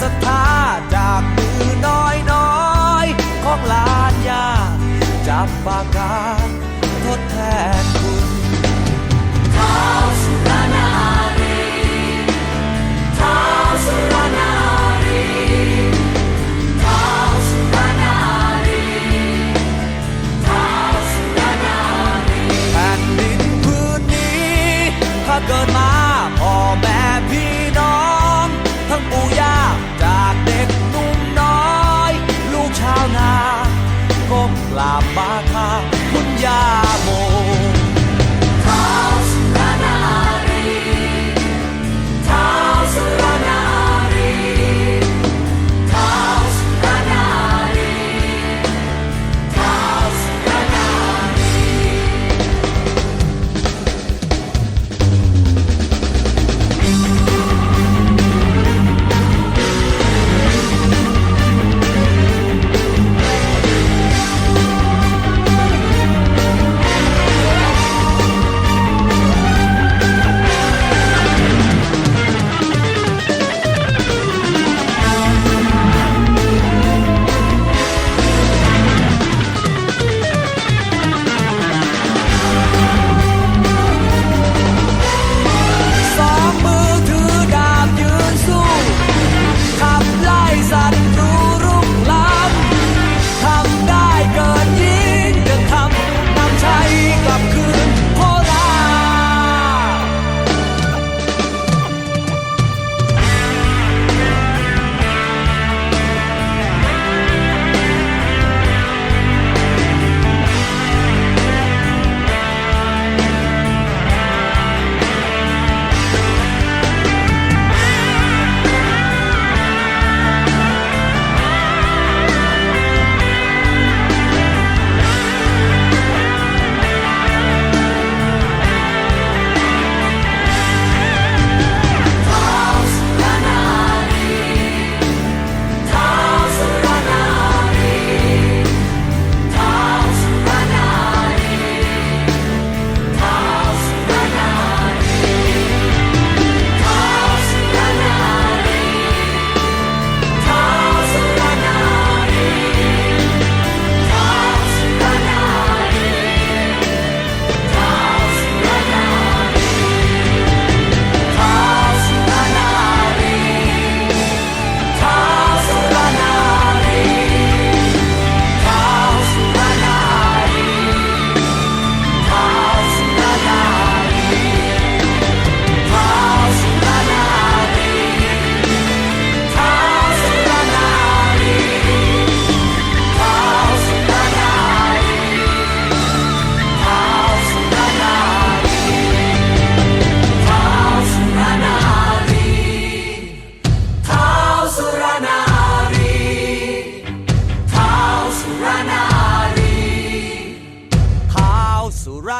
ศรัทธาจากมือน้อยน้อยของลานยาจับปากกา มุญญาโม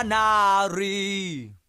Nari.